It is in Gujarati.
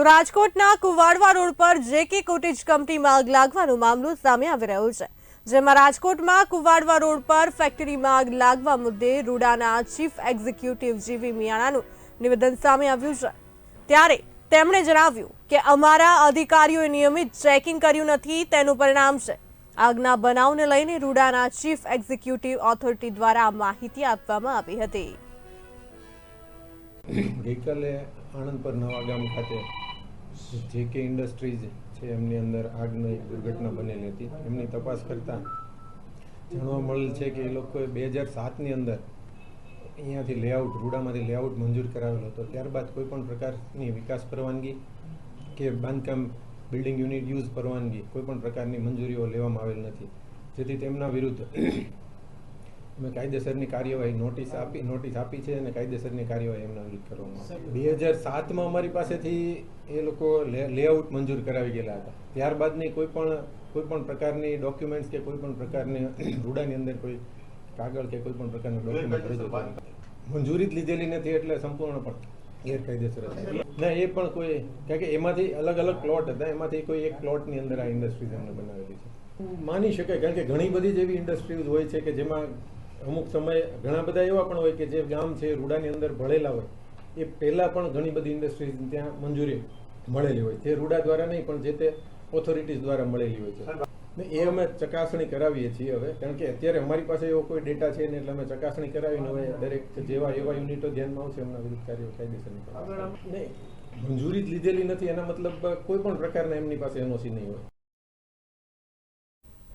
તો રાજકોટના કુવાડવા રોડ પર જેકે કોટેજ કંપનીમાં આગ લાગવાનો મામલો સામે આવી રહ્યો છે, જેમાં રાજકોટમાં કુવાડવા રોડ પર ફેક્ટરીમાં આગ લાગવા મુદ્દે રૂડાના ચીફ એક્ઝિક્યુટિવ જીવી મિયાણાનું નિવેદન સામે આવ્યું છે. ત્યારે તેમણે જણાવ્યું કે અમારા અધિકારીઓએ નિયમિત ચેકિંગ કર્યું નથી, તેનું પરિણામ છે. આગના બનાવને લઈને રૂડાના ચીફ એક્ઝિક્યુટિવ ઓથોરિટી દ્વારા માહિતી આપવામાં આવી હતી. ગઈકાલે આણંદ પર નવા ગામ ખાતે જે કે ઇન્ડસ્ટ્રીઝ છે, એમની અંદર આગની દુર્ઘટના બનેલી હતી. એમની તપાસ કરતાં જાણવા મળેલ છે કે એ લોકોએ બે હજાર સાતની અંદર અહીંયાથી લેઆઉટ રૂડામાંથી લેઆઉટ મંજૂર કરાવેલો હતો. ત્યારબાદ કોઈ પણ પ્રકારની વિકાસ પરવાનગી કે બાંધકામ બિલ્ડિંગ યુનિટ યુઝ પરવાનગી કોઈ પણ પ્રકારની મંજૂરીઓ લેવામાં આવેલ નથી. જેથી તેમના વિરુદ્ધ અમે કાયદેસરની કાર્યવાહી નોટિસ આપી નોટિસ આપી છે અને કાયદેસરની કાર્યવાહી એમના વિરુદ્ધ કરવામાં આવી બે હજાર સાતમાં અમારી પાસેથી એ લોકો લેઆઉટ મંજૂર કરાવી ગયેલા હતા. ત્યારબાદની કોઈ પણ કોઈ પણ પ્રકારની ડોક્યુમેન્ટ્સ કે કોઈ પણ પ્રકારની રૂડાની અંદર કોઈ કાગળ કે કોઈ પણ પ્રકારનું ડોક્યુમેન્ટ. મંજૂરી જ લીધેલી નથી એટલે સંપૂર્ણ પણ ગેરકાયદેસર હતા. ના એ પણ કોઈ કારણ કે એમાંથી અલગ અલગ પ્લોટ હતા. એમાંથી કોઈ એક પ્લોટની અંદર આ ઇન્ડસ્ટ્રીઝ એમને બનાવેલી છે. માની શકાય કારણ કે ઘણી બધી જેવી ઇન્ડસ્ટ્રીઝ હોય છે કે જેમાં અમુક સમયે ઘણા બધા એવા પણ હોય કે જે ગામ છે રૂડાની અંદર ભળેલા હોય એ પહેલાં પણ ઘણી બધી ઇન્ડસ્ટ્રીઝ ત્યાં મંજૂરી મળેલી હોય. તે રૂડા દ્વારા નહીં પણ જે તે ઓથોરિટીઝ દ્વારા મળેલી હોય છે. ને એ અમે ચકાસણી કરાવીએ છીએ હવે કારણ કે અત્યારે અમારી પાસે એવો કોઈ ડેટા છે નહીં એટલે અમે ચકાસણી કરાવીને હવે દરેક જેવા એવા યુનિટો ધ્યાનમાં આવશે એમના વિરુદ્ધ કાર્યો કાયદેસર નહીં મંજૂરી જ લીધેલી નથી એના મતલબ કોઈ પણ પ્રકારના એમની પાસે એનઓસી નહીં હોય.